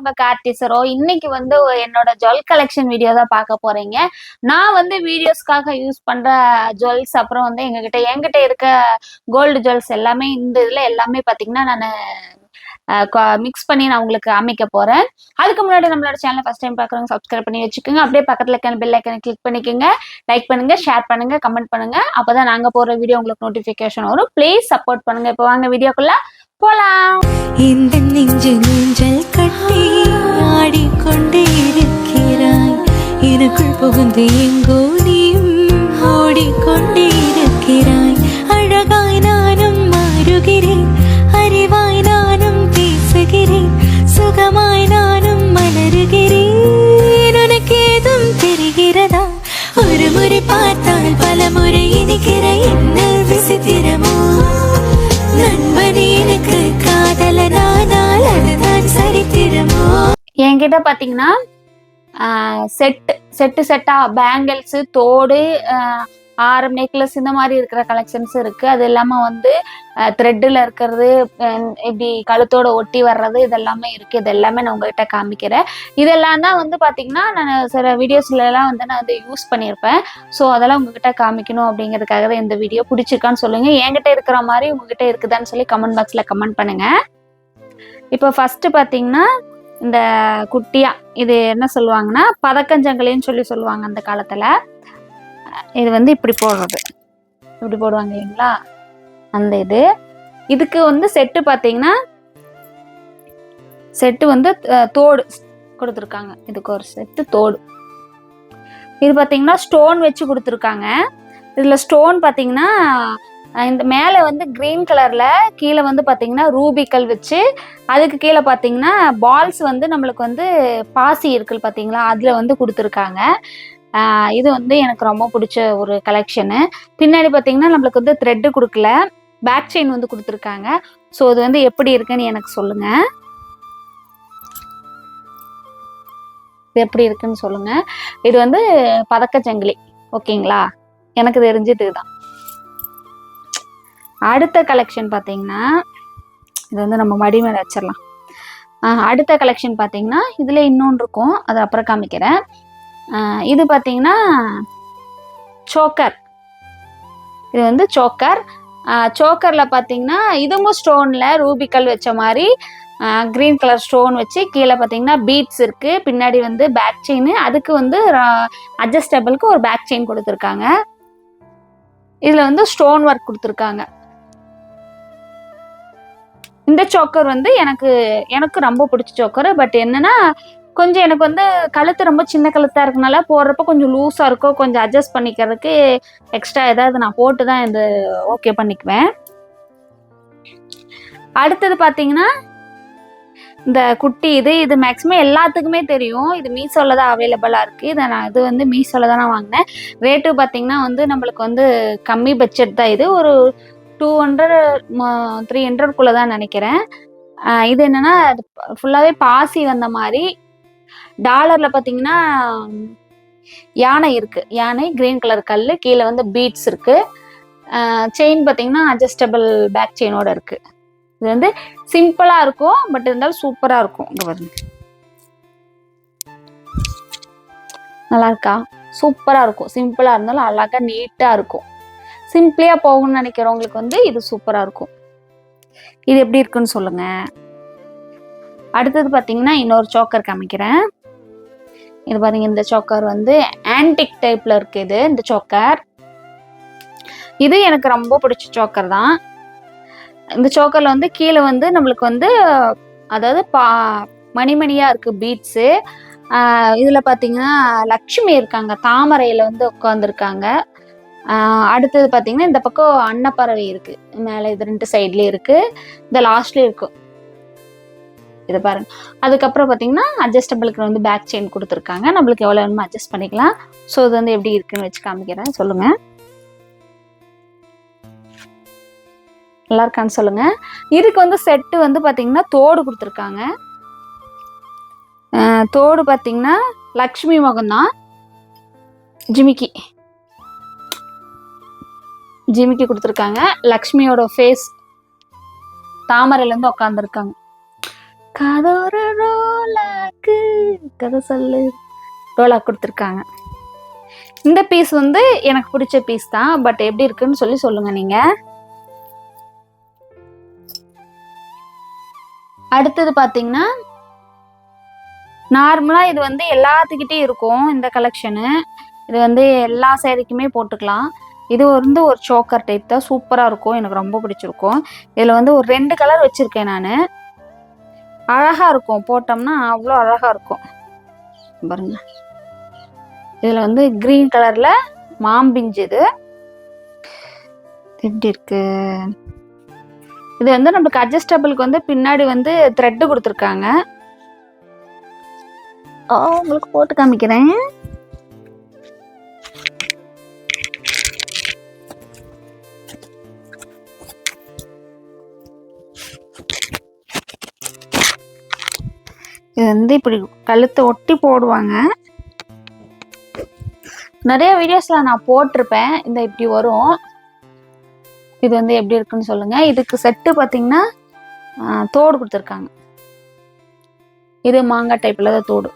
Friends நாங்க உங்க இன்னைக்கு வந்து என்னோட ஜுவல் கலெக்ஷன் வீடியோ தான் பார்க்க போறீங்க. நான் வந்து வீடியோஸ்க்காக யூஸ் பண்ற ஜுவல்ஸ் அப்புறம் வந்து எங்ககிட்ட என்கிட்ட இருக்க கோல்டு ஜுவல்ஸ் எல்லாமே இந்த இதுல எல்லாமே பாத்தீங்கன்னா நான் மிக்ஸ் பண்ணி நான் உங்களுக்கு அமைக்க போறேன். அதுக்கு முன்னாடி நம்மளோட சேனல் ஃபர்ஸ்ட் டைம் பார்க்குறவங்க சப்ஸ்கிரைப் பண்ணி வச்சுக்கோங்க. அப்படியே பக்கத்துல இருக்க பெல் ஐக்கனை கிளிக் பண்ணிக்கோங்க. லைக் பண்ணுங்க ஷேர் பண்ணுங்க கமெண்ட் பண்ணுங்க. அப்பதான் நாங்க போற வீடியோ உங்களுக்கு நோட்டிபிகேஷன் வரும். ப்ளீஸ் சப்போர்ட் பண்ணுங்க. இப்போ வாங்க வீடியோக்குள்ள போலாம். இந்த நெஞ்சு நெஞ்சல் கட்டி ஆடிக்கொண்டே இருக்கிறாய். எனக்குள் புகுந்து எங்கோ நீயும் ஓடிக்கொண்டே இருக்கிறாய். அழகாய் நானும் மாறுகிறேன். அறிவாய் நானும் பேசுகிறேன். சுகமாய் நானும் மலருகிறேன். உனக்கு ஏதும் தெரிகிறதா? ஒரு முறை பார்த்தால் பல முறை இனிக்கிற என்ன விசித்திர காதலனானால் அதுதான் சரித்திரமோ என்கிட்ட பாத்தீங்கன்னா செட்டு செட்டு செட்டா பேங்கிள்ஸ் தோடு ஆரம் நெக்லஸ் இந்த மாதிரி இருக்கிற கலெக்ஷன்ஸ் இருக்கு. அது இல்லாம வந்து த்ரெட்டில் இருக்கிறது இப்படி கழுத்தோட ஒட்டி வர்றது இதெல்லாமே இருக்கு. இது எல்லாமே நான் உங்ககிட்ட காமிக்கிறேன். இதெல்லாம் தான் வந்து பாத்தீங்கன்னா நான் சில வீடியோஸ்ல எல்லாம் வந்து நான் வந்து யூஸ் பண்ணியிருப்பேன் ஸோ அதெல்லாம் உங்ககிட்ட காமிக்கணும் அப்படிங்கிறதுக்காக தான் இந்த வீடியோ பிடிச்சிருக்கான்னு சொல்லுங்க. என்கிட்ட இருக்கிற மாதிரி உங்ககிட்ட இருக்குதான்னு சொல்லி கமெண்ட் பாக்ஸ்ல கமெண்ட் பண்ணுங்க. இப்போ ஃபஸ்ட்டு பார்த்தீங்கன்னா இந்த குட்டியா இது என்ன சொல்லுவாங்கன்னா பதக்கஞ்சங்கலின்னு சொல்லி சொல்லுவாங்க அந்த காலத்தில். இது வந்து இப்படி போடுறது. இப்படி போடுவாங்க இல்லைங்களா? அந்த இது. இதுக்கு வந்து செட்டு பார்த்தீங்கன்னா செட்டு வந்து தோடு கொடுத்துருக்காங்க. இதுக்கு ஒரு செட்டு தோடு. இது பார்த்தீங்கன்னா ஸ்டோன் வச்சு கொடுத்துருக்காங்க. இதில் ஸ்டோன் பார்த்தீங்கன்னா இந்த மேலே வந்து க்ரீன் கலரில் கீழே வந்து பார்த்தீங்கன்னா ரூபிக்கல் வச்சு அதுக்கு கீழே பார்த்தீங்கன்னா பால்ஸ் வந்து நம்மளுக்கு வந்து பாசி இருக்குது பார்த்தீங்களா அதில் வந்து கொடுத்துருக்காங்க. இது வந்து எனக்கு ரொம்ப பிடிச்ச ஒரு கலெக்ஷனு பின்னாடி பார்த்தீங்கன்னா நம்மளுக்கு வந்து த்ரெட்டு கொடுக்கல. பேக் செயின் வந்து கொடுத்துருக்காங்க. ஸோ இது வந்து எப்படி இருக்குன்னு எனக்கு சொல்லுங்கள் இது எப்படி இருக்குன்னு சொல்லுங்கள் இது வந்து பதக்கச்சங்கிலி ஓகேங்களா? எனக்கு தெரிஞ்சது தான் அடுத்த கலெக்ஷன் பார்த்தீங்கன்னா இது வந்து நம்ம மடி மேலே வச்சிடலாம் அடுத்த கலெக்ஷன் பார்த்தீங்கன்னா இதில் இன்னொன்று இருக்கும். அதை அப்புறம் காமிக்கிறேன். இது பார்த்தீங்கன்னா சோக்கர் இது வந்து சோக்கர் சோக்கரில் பார்த்தீங்கன்னா இதுவும் ஸ்டோனில் ரூபிக்கல் வச்ச மாதிரி க்ரீன் கலர் ஸ்டோன் வச்சு கீழே பார்த்தீங்கன்னா பீட்ஸ் இருக்குது பின்னாடி வந்து பேக் செயின் அதுக்கு வந்து அட்ஜஸ்டபிளுக்கு ஒரு பேக் செயின் கொடுத்துருக்காங்க. இதில் வந்து ஸ்டோன் ஒர்க் கொடுத்துருக்காங்க. இந்த சோக்கர் வந்து எனக்கு எனக்கு ரொம்ப பிடிச்ச சோக்கர் பட் என்னன்னா கொஞ்சம் எனக்கு வந்து கழுத்து ரொம்ப சின்ன கழுத்தாக இருக்கனால போடுறப்ப கொஞ்சம் லூஸாக இருக்கும் கொஞ்சம் அட்ஜஸ்ட் பண்ணிக்கிறதுக்கு எக்ஸ்ட்ரா ஏதாவது நான் போட்டு தான் இந்த ஓகே பண்ணிக்குவேன். அடுத்தது பார்த்தீங்கன்னா இந்த குட்டி இது இது மேக்ஸிமம் எல்லாத்துக்குமே தெரியும். இது மீஷோவில் தான் அவைலபிளாக இருக்குது இதை நான் இது வந்து மீஷோவில் தான் நான் வாங்கினேன். ரேட்டு பார்த்தீங்கன்னா வந்து நம்மளுக்கு வந்து கம்மி பட்ஜெட் தான் இது. ஒரு டூ ஹண்ட்ரட் த்ரீ ஹண்ட்ரட்குள்ளே தான் நினைக்கிறேன். இது என்னன்னா ஃபுல்லாகவே பாசி வந்த மாதிரி டாலரில் பார்த்தீங்கன்னா யானை இருக்குது யானை கிரீன் கலர் கல் கீழே வந்து பீட்ஸ் இருக்குது செயின் பார்த்தீங்கன்னா அட்ஜஸ்டபிள் பேக் செயினோட இருக்குது இது வந்து சிம்பிளாக இருக்கும் பட் இருந்தாலும் சூப்பராக இருக்கும். இங்கே பாருங்க. நல்லா இருக்கா? சூப்பராக இருக்கும். சிம்பிளாக இருந்தாலும் அழகா நீட்டாக இருக்கும். சிம்பிளியாக போகணும்னு நினைக்கிறவங்களுக்கு வந்து இது சூப்பராக இருக்கும். இது எப்படி இருக்குன்னு சொல்லுங்க. அடுத்தது பார்த்தீங்கன்னா இன்னொரு சோக்கர் காமிக்கிறேன். இது பாருங்க இந்த சோக்கர் வந்து ஆன்டிக் டைப்ல இருக்கு இது இந்த சோக்கர் இது எனக்கு ரொம்ப பிடிச்ச சோக்கர் தான். இந்த சோக்கரில் வந்து கீழே வந்து நம்மளுக்கு வந்து அதாவது பா மணிமணியா இருக்கு பீட்ஸு இதில் பார்த்தீங்கன்னா லக்ஷ்மி இருக்காங்க தாமரையில் வந்து உட்காந்துருக்காங்க அடுத்தது பார்த்தீங்கன்னா இந்த பக்கம் அன்னப்பறவை இருக்குது மேலே இது ரெண்டு சைட்லேயும் இருக்குது இந்த லாஸ்ட்லேயும் இருக்கும் இது பாருங்க. அதுக்கப்புறம் பார்த்தீங்கன்னா அட்ஜஸ்டபிளுக்கு வந்து பேக் செயின் கொடுத்துருக்காங்க. நம்மளுக்கு எவ்வளோ வேணுமோ அட்ஜஸ்ட் பண்ணிக்கலாம். ஸோ இது வந்து எப்படி இருக்குன்னு வச்சு காமிக்கிறேன். சொல்லுங்க. நல்லா இருக்கான்னு சொல்லுங்க. இதுக்கு வந்து செட்டு வந்து பார்த்தீங்கன்னா தோடு கொடுத்துருக்காங்க. தோடு பார்த்தீங்கன்னா லக்ஷ்மி முகம் தான். ஜிமிக்கி. ஜிமிக்கி கொடுத்துருக்காங்க. லக்ஷ்மியோட ஃபேஸ் தாமரையிலேருந்து உட்காந்துருக்காங்க ஒரு ரோலாக்கு கதை சொல்லு ரோலா கொடுத்துருக்காங்க. இந்த பீஸ் வந்து எனக்கு பிடிச்ச பீஸ் தான். பட் எப்படி இருக்குன்னு சொல்லி சொல்லுங்க நீங்க. அடுத்தது பார்த்தீங்கன்னா நார்மலாக இது வந்து எல்லாத்துக்கிட்டே இருக்கும் இந்த கலெக்ஷனு இது வந்து எல்லா சேரீக்குமே போட்டுக்கலாம். இது வந்து ஒரு சோக்கர் டைப் தான். சூப்பராக இருக்கும். எனக்கு ரொம்ப பிடிச்சிருக்கும். இதில் வந்து ஒரு ரெண்டு கலர் வச்சுருக்கேன் நான். அழகாக இருக்கும். போட்டோம்னா அவ்வளோ அழகாக இருக்கும். பாருங்க. இதில் வந்து க்ரீன் கலரில் மாம்பிஞ்சு இது. எப்படி இருக்கு? இது வந்து நம்மளுக்கு அட்ஜஸ்டபிளுக்கு வந்து பின்னாடி வந்து த்ரெட்டு கொடுத்துருக்காங்க. உங்களுக்கு போட்டு காமிக்கிறேன். வந்து இப்படி கழுத்தை ஒட்டி போடுவாங்க. நிறைய வீடியோஸில் நான் போட்டிருப்பேன். இந்த இப்படி வரும். இது வந்து எப்படி இருக்குன்னு சொல்லுங்க. இதுக்கு செட்டு பார்த்தீங்கன்னா தோடு கொடுத்துருக்காங்க. இது மாங்காய் டைப்ல தான் தோடு.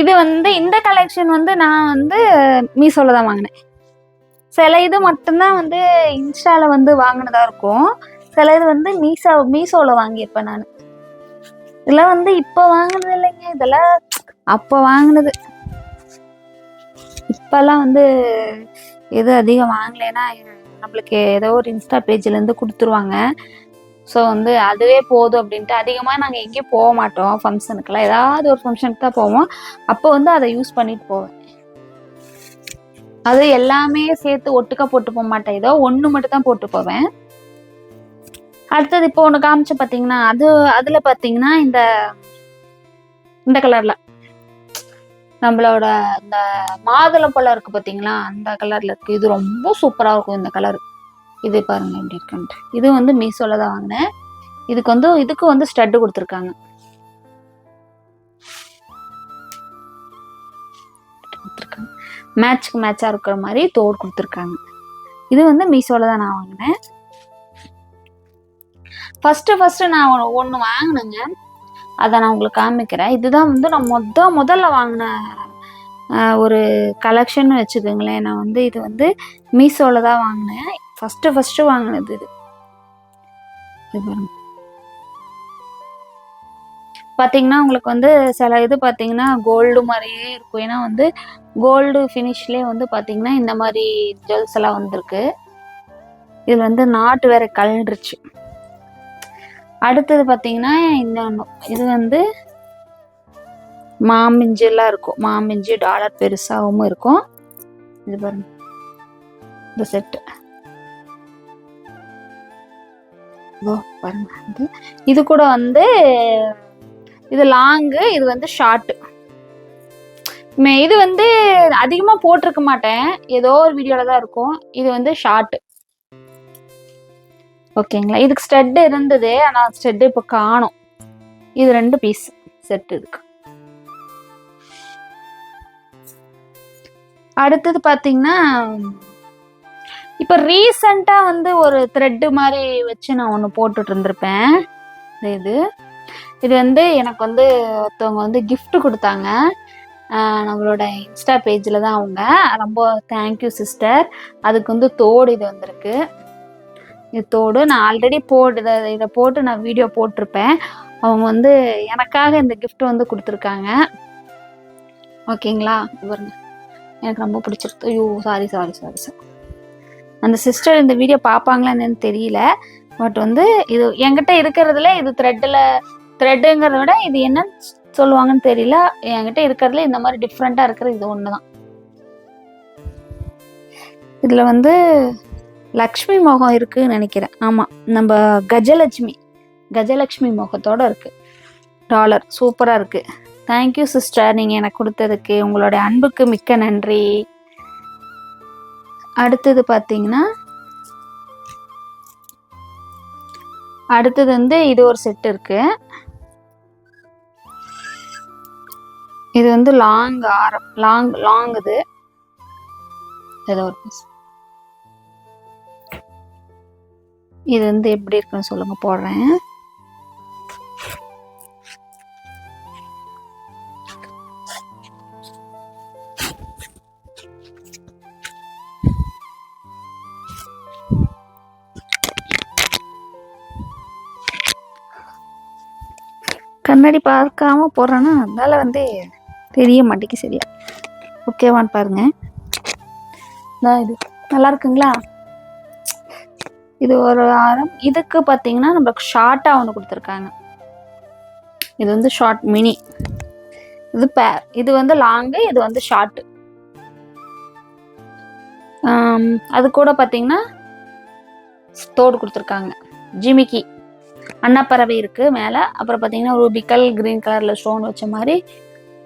இது வந்து இந்த கலெக்ஷன் வந்து நான் வந்து மீஷோல தான் வாங்கினேன். சில இது மட்டும்தான் வந்து இன்ஸ்டாவில் வந்து வாங்கினதா இருக்கும். சில இது வந்து மீசா மீஷோல வாங்கியிருப்பேன் நான். இதெல்லாம் வந்து இப்போ வாங்கினது இல்லைங்க. இதெல்லாம் அப்போ வாங்கினது. இப்போல்லாம் வந்து எது அதிகம் வாங்கலைன்னா நம்மளுக்கு ஏதோ ஒரு இன்ஸ்டா பேஜ்லேருந்து கொடுத்துருவாங்க. ஸோ வந்து அதுவே போதும் அப்படின்ட்டு அதிகமாக நாங்கள் எங்கேயும் போக மாட்டோம். ஃபங்க்ஷனுக்கெல்லாம் ஏதாவது ஒரு ஃபங்க்ஷனுக்கு தான் போவோம். அப்போ வந்து அதை யூஸ் பண்ணிட்டு போவேன். அது எல்லாமே சேர்த்து ஒட்டுக்கா போட்டு போக மாட்டேன். ஏதோ ஒன்று மட்டும் தான் போட்டு போவேன். அடுத்தது இப்போ ஒன்று காமிச்சு பார்த்தீங்கன்னா அது அதில் பார்த்தீங்கன்னா இந்த இந்த கலரில் நம்மளோட இந்த மாதுளை பழம் இருக்கு பார்த்தீங்களா அந்த கலரில் இருக்குது இது ரொம்ப சூப்பராக இருக்கும் இந்த கலர் இது பாருங்க எப்படி இருக்குன்ட்டு. இது வந்து மீஷோல தான் வாங்கினேன். இதுக்கு வந்து இதுக்கு வந்து ஸ்டட்டு கொடுத்துருக்காங்க. மேட்ச்க்கு மேட்சாக இருக்கிற மாதிரி தோடு கொடுத்துருக்காங்க. இது வந்து மீஷோவில் தான் நான் வாங்கினேன். ஃபஸ்ட்டு ஃபஸ்ட்டு நான் ஒன்று வாங்கினேங்க. அதை நான் உங்களுக்கு காமிக்கிறேன். இதுதான் வந்து நான் மொத முதல்ல வாங்கின ஒரு கலெக்ஷன் வச்சுக்கோங்களேன். நான் வந்து இது வந்து மீஷோவில் தான் வாங்கினேன். ஃபஸ்ட்டு ஃபஸ்ட்டு வாங்கினது இது. பார்த்தீங்கன்னா உங்களுக்கு வந்து சில இது பார்த்தீங்கன்னா கோல்டு மாதிரியே இருக்கும். ஏன்னா வந்து கோல்டு ஃபினிஷ்லேயே வந்து பார்த்தீங்கன்னா இந்த மாதிரி ஜுவல்ஸ் எல்லாம் வந்திருக்கு. இதில் வந்து நாட்டு வேற கலண்டுருச்சு அடுத்தது பார்த்தீங்கன்னா இந்த இது வந்து மாமிஞ்செல்லாம் இருக்கும். மாமிஞ்சு டாலர் பெருசாகவும் இருக்கும். இது பாருங்க. இந்த செட்டு பாருங்க. இது இது கூட வந்து இது லாங்கு இது வந்து ஷார்ட்டு இது வந்து அதிகமாக போட்டிருக்க மாட்டேன். ஏதோ ஒரு வீடியோவில் தான் இருக்கும். இது வந்து ஷார்ட்டு ஓகேங்களா? இதுக்கு ஸ்டெட் இருந்தது ஆனால் ஸ்டெட் இப்போ காணும். இது ரெண்டு பீஸ் செட் இதுக்கு. அடுத்தது பார்த்தீங்கன்னா இப்போ ரீசண்டாக வந்து ஒரு த்ரெட்டு மாதிரி வச்சு நான் ஒன்று போட்டுட்டு இருந்திருப்பேன். இது இது. வந்து எனக்கு வந்து ஒருத்தவங்க வந்து கிஃப்ட் கொடுத்தாங்க. நம்மளோட இன்ஸ்டா பேஜில் தான் அவங்க. ரொம்ப தேங்க்யூ சிஸ்டர் அதுக்கு வந்து தோடு இது வந்திருக்கு. இது தோடு. நான் ஆல்ரெடி போட்டு இதை இதை போட்டு நான் வீடியோ போட்டிருப்பேன். அவங்க வந்து எனக்காக இந்த கிஃப்ட் வந்து கொடுத்துருக்காங்க. ஓகேங்களா பாருங்க. எனக்கு ரொம்ப பிடிச்சிருக்கு. ஐயோ சாரி சாரி சாரி சார் அந்த சிஸ்டர் இந்த வீடியோ பார்ப்பாங்களா என்னன்னு தெரியல. பட் வந்து இது என்கிட்ட இருக்கிறதுல இது த்ரெட்டில் த்ரெட்டுங்கிறத விட இது என்னன்னு சொல்லுவாங்கன்னு தெரியல. என்கிட்ட இருக்கிறதுல இந்த மாதிரி டிஃப்ரெண்ட்டாக இருக்கிறது இது ஒன்று தான் இதில் வந்து லக்ஷ்மி முகம் இருக்குன்னு நினைக்கிறேன். ஆமாம் நம்ம கஜலட்சுமி கஜலட்சுமி முகத்தோட இருக்குது டாலர் சூப்பராக இருக்குது தேங்க்யூ சிஸ்டர் நீங்கள் எனக்கு கொடுத்ததுக்கு உங்களுடைய அன்புக்கு மிக்க நன்றி. அடுத்தது பார்த்தீங்கன்னா அடுத்தது வந்து இது ஒரு செட் இருக்குது இது வந்து லாங் ஆரம் லாங் லாங் இது. ஏதோ ஒரு பீஸ் இது வந்து எப்படி இருக்குன்னு சொல்லுங்க போடுறேன். கண்ணாடி பார்க்காம போடுறேன்னா அதனால வந்து தெரிய மாட்டேங்குது சரியா? ஓகேவான்னு பாருங்க. நான் இது. நல்லா இருக்குங்களா? இது ஒரு ஆரம் இதுக்கு பார்த்தீங்கன்னா நம்மளுக்கு ஷார்ட்டாக ஒன்று கொடுத்துருக்காங்க. இது வந்து ஷார்ட் மினி இது பேர் இது வந்து லாங்கு இது வந்து ஷார்ட்டு அது கூட பார்த்தீங்கன்னா தோடு கொடுத்துருக்காங்க. ஜிமிக்கி. அன்னப்பறவை இருக்கு மேலே. அப்புறம் பார்த்தீங்கன்னா ரூபிக்கல் கிரீன் கலர்ல ஸ்டோன் வச்ச மாதிரி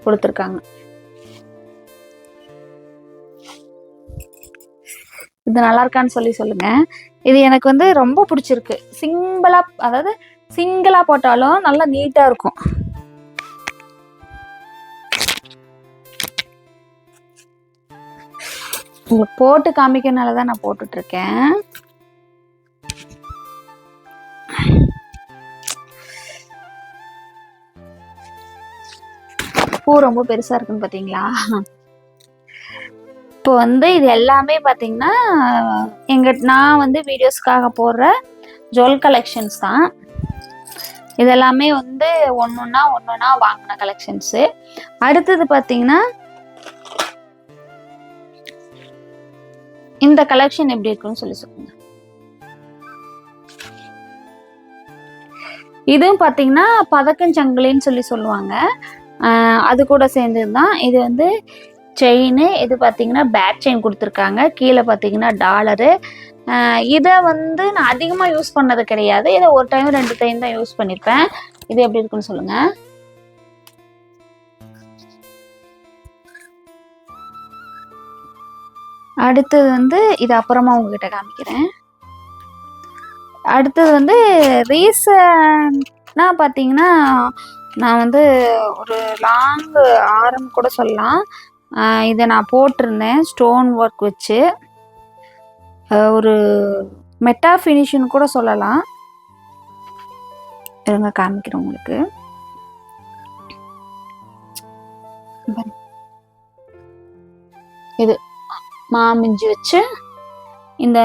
கொடுத்துருக்காங்க. இது நல்லா இருக்கான்னு சொல்லி சொல்லுங்க. இது எனக்கு வந்து ரொம்ப பிடிச்சிருக்கு. சிம்பிளா அதாவது சிங்கிளா போட்டாலும் நல்லா நீட்டா இருக்கும். உங்களுக்கு போட்டு காமிக்கிறனால தான் நான் போட்டுட்டு இருக்கேன் பூ ரொம்ப பெருசா இருக்குன்னு பாத்தீங்களா? இப்போ வந்து இது எல்லாமே பாத்தீங்கன்னா எங்க நான் வந்து வீடியோஸ்க்காக போடுற ஜுவல் கலெக்ஷன்ஸ் தான். இது எல்லாமே வந்து ஒன்னொன்னா ஒன்னொன்னா வாங்கின கலெக்ஷன்ஸு அடுத்தது பாத்தீங்கன்னா இந்த கலெக்ஷன் எப்படி இருக்குன்னு சொல்லி சொல்லுங்க. இதுவும் பாத்தீங்கன்னா பதக்கஞ்சங்கிலின்னு சொல்லி சொல்லுவாங்க. ஆஹ் அது கூட சேர்ந்தது தான் இது வந்து செயின் இது பார்த்தீங்கன்னா பேக் செயின் கொடுத்துருக்காங்க. கீழே பார்த்தீங்கன்னா டாலரு. இதை வந்து நான் அதிகமாக யூஸ் பண்ணது கிடையாது. இதை ஒரு டைம் ரெண்டு டைம் தான் யூஸ் பண்ணியிருப்பேன் இது எப்படி இருக்குன்னு சொல்லுங்க. அடுத்தது வந்து இது அப்புறமா உங்ககிட்ட காமிக்கிறேன். அடுத்தது வந்து ரீசன்னா பார்த்தீங்கன்னா நான் வந்து ஒரு லாங் ஆரம் கூட சொல்லலாம். இதை நான் போட்டிருந்தேன் ஸ்டோன் ஒர்க் வச்சு. ஒரு மெட்டா ஃபினிஷிங் கூட சொல்லலாம். இருங்க காமிக்கிறேன் உங்களுக்கு. இது மாமிஞ்சி வச்சு இந்த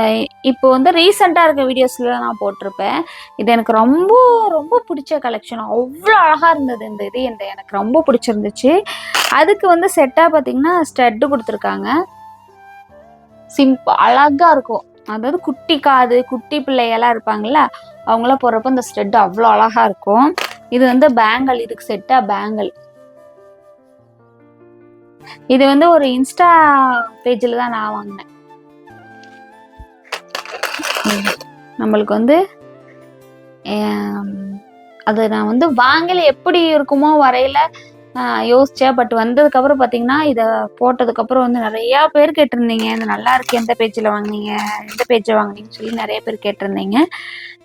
இப்போ வந்து ரீசெண்டாக இருக்க வீடியோஸில் நான் போட்டிருப்பேன். இது எனக்கு ரொம்ப ரொம்ப பிடிச்ச கலெக்ஷன் அவ்வளோ அழகாக இருந்தது இந்த இது. இந்த எனக்கு ரொம்ப பிடிச்சிருந்துச்சு. அதுக்கு வந்து செட்டாக பார்த்தீங்கன்னா ஸ்டட்டு கொடுத்துருக்காங்க. சிம்பிள் அழகாக இருக்கும். அதாவது குட்டி காது குட்டி பிள்ளையெல்லாம் இருப்பாங்கள்ல அவங்களாம் போடுறப்ப இந்த ஸ்டெட் அவ்வளோ அழகாக இருக்கும். இது வந்து பேங்கல் இதுக்கு செட்டாக பேங்கல் இது வந்து ஒரு இன்ஸ்டா பேஜில் தான் நான் வாங்கினேன். நம்மளுக்கு வந்து அது நான் வந்து வாங்கல எப்படி இருக்குமோ வரையில யோசிச்சேன். பட் வந்ததுக்கப்புறம் பார்த்தீங்கன்னா இதை போட்டதுக்கப்புறம் வந்து நிறையா பேர் கேட்டிருந்தீங்க. இது நல்லா இருக்கு எந்த பேஜில் வாங்குனீங்க எந்த பேஜில் வாங்குனீங்கன்னு சொல்லி நிறைய பேர் கேட்டிருந்தீங்க.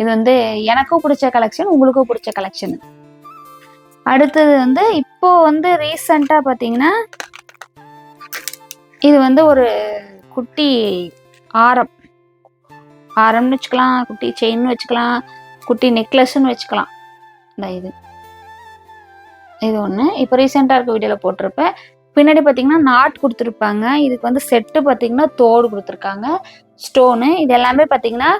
இது வந்து எனக்கும் பிடிச்ச கலெக்ஷன் உங்களுக்கும் பிடிச்ச கலெக்ஷன் அடுத்தது வந்து இப்போ வந்து ரீசண்டாக பார்த்தீங்கன்னா இது வந்து ஒரு குட்டி ஆரம். ஹாரம்னு வச்சுக்கலாம் குட்டி செயின் வச்சுக்கலாம் குட்டி நெக்லஸ்ன்னு வச்சுக்கலாம். இந்த இது. இது ஒன்று இப்போ ரீசெண்டாக இருக்க வீடியோவில் போட்டிருப்பேன் பின்னாடி பார்த்தீங்கன்னா நாட் கொடுத்துருப்பாங்க. இதுக்கு வந்து செட்டு பார்த்தீங்கன்னா தோடு கொடுத்துருக்காங்க. ஸ்டோனு இது எல்லாமே பார்த்தீங்கன்னா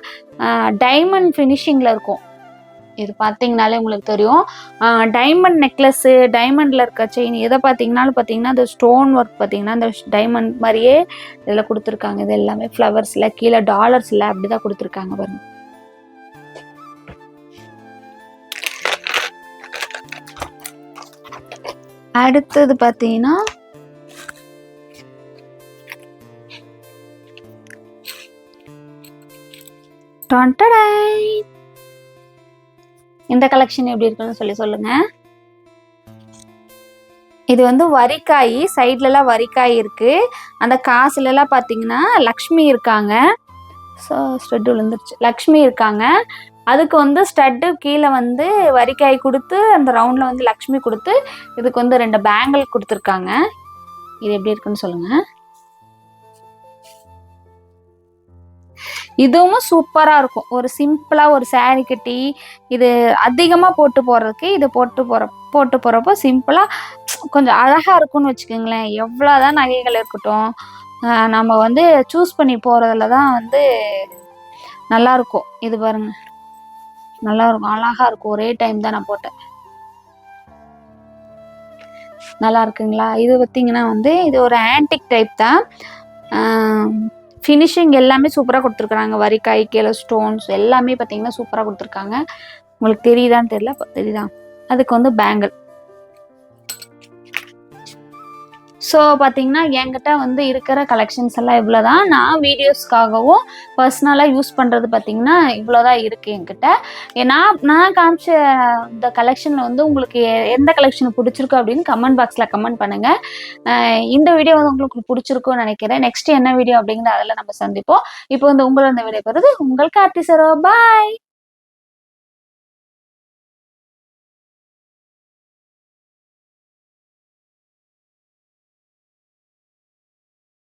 டைமண்ட் ஃபினிஷிங்கில் இருக்கும். இது பார்த்தீங்கனாலே உங்களுக்கு தெரியும். டைமண்ட் நெக்லஸ்ஸு டைமண்டில் இருக்க செயின் எதை பார்த்தீங்கனாலும் பார்த்தீங்கன்னா அந்த ஸ்டோன் ஒர்க் பார்த்தீங்கன்னா அந்த டைமண்ட் மாதிரியே இதில் கொடுத்துருக்காங்க. இது எல்லாமே ஃப்ளவர்ஸில் கீழே டாலர்ஸில் அப்படி தான் கொடுத்துருக்காங்க பாருங்க. அடுத்தது பார்த்தீங்கன்னா டொன்டடை. இந்த கலெக்ஷன் எப்படி இருக்குன்னு சொல்லி சொல்லுங்க. இது வந்து வரிக்காய் சைட்லலாம் வரிக்காய் இருக்கு. அந்த காசுலலாம் பார்த்தீங்கன்னா லக்ஷ்மி இருக்காங்க. ஸோ ஸ்டெட் விழுந்துருச்சு. லக்ஷ்மி இருக்காங்க. அதுக்கு வந்து ஸ்டட்டு கீழே வந்து வரிக்காய் கொடுத்து அந்த ரவுண்டில் வந்து லக்ஷ்மி கொடுத்து இதுக்கு வந்து ரெண்டு பேங்கிள் கொடுத்துருக்காங்க. இது எப்படி இருக்குன்னு சொல்லுங்கள் இதுவும் சூப்பராக இருக்கும். ஒரு சிம்பிளாக ஒரு சேரீ கட்டி இது அதிகமாக போட்டு போகிறதுக்கு இது போட்டு போகிற போட்டு போகிறப்போ சிம்பிளாக கொஞ்சம் அழகாக இருக்கும்னு வச்சுக்கோங்களேன். எவ்வளோதான் நகைகள் இருக்கட்டும் நம்ம வந்து சூஸ் பண்ணி போகிறதுல தான் வந்து நல்லாயிருக்கும் இது பாருங்கள் நல்லா இருக்கும். இருக்கும். ஒரே டைம் தான் நான் போட்டேன். நல்லா இருக்குங்களா? இது பார்த்தீங்கன்னா வந்து இது ஒரு ஆன்டிக் டைப் தான். ஃபினிஷிங் எல்லாமே சூப்பராக கொடுத்துருக்குறாங்க. வரி கை கீழே ஸ்டோன்ஸ் எல்லாமே பார்த்தீங்கன்னா சூப்பராக கொடுத்துருக்காங்க. உங்களுக்கு தெரியுதான்னு தெரியல தெரியுதா? அதுக்கு வந்து பேங்கிள் ஸோ பார்த்தீங்கன்னா என்கிட்ட வந்து இருக்கிற கலெக்ஷன்ஸ் எல்லாம் இவ்வளோ தான் நான் வீடியோஸ்க்காகவும் பர்சனலாக யூஸ் பண்ணுறது பார்த்தீங்கன்னா இவ்வளோ தான் இருக்குது என்கிட்ட. ஏ, நான் நான் காமிச்ச இந்த கலெக்ஷனில் வந்து உங்களுக்கு எந்த கலெக்ஷன் பிடிச்சிருக்கு அப்படின்னு கமெண்ட் பாக்ஸில் கமெண்ட் பண்ணுங்கள் இந்த வீடியோ வந்து உங்களுக்கு பிடிச்சிருக்கும்னு நினைக்கிறேன். நெக்ஸ்ட் என்ன வீடியோ அப்படிங்கிற அதில் நம்ம சந்திப்போம். இப்போ வந்து உங்களை இந்த வீடியோ பெறுது. உங்கள் கார்த்தி சரோ. பாய்